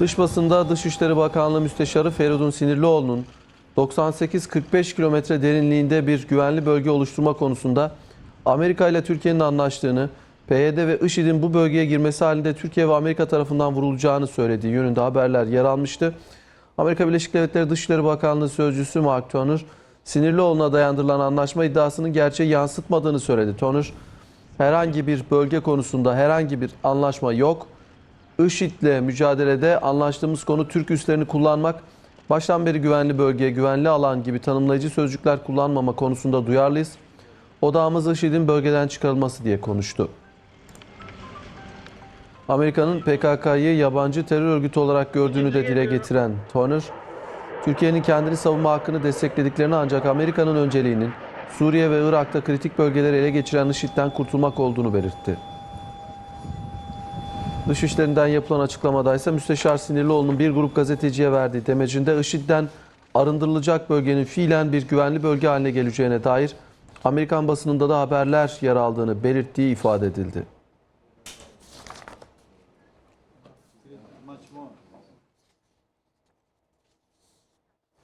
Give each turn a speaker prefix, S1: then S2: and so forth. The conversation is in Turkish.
S1: Dış basında Dışişleri Bakanlığı Müsteşarı Feridun Sinirlioğlu'nun 98-45 kilometre derinliğinde bir güvenli bölge oluşturma konusunda Amerika ile Türkiye'nin anlaştığını, PYD ve IŞİD'in bu bölgeye girmesi halinde Türkiye ve Amerika tarafından vurulacağını söylediği yönünde haberler yer almıştı. Amerika Birleşik Devletleri Dışişleri Bakanlığı Sözcüsü Mark Turner, Sinirlioğlu'na dayandırılan anlaşma iddiasının gerçeği yansıtmadığını söyledi. Turner, herhangi bir bölge konusunda herhangi bir anlaşma yok. IŞİD'le mücadelede anlaştığımız konu Türk üslerini kullanmak, baştan beri güvenli bölge, güvenli alan gibi tanımlayıcı sözcükler kullanmama konusunda duyarlıyız. Odağımız IŞİD'in bölgeden çıkarılması diye konuştu. Amerika'nın PKK'yı yabancı terör örgütü olarak gördüğünü de dile getiren Turner, Türkiye'nin kendini savunma hakkını desteklediklerini ancak Amerika'nın önceliğinin Suriye ve Irak'ta kritik bölgeleri ele geçiren IŞİD'den kurtulmak olduğunu belirtti. Dışişlerinden yapılan açıklamada ise Müsteşar Sinirlioğlu'nun bir grup gazeteciye verdiği demecinde IŞİD'den arındırılacak bölgenin fiilen bir güvenli bölge haline geleceğine dair Amerikan basınında da haberler yer aldığını belirttiği ifade edildi.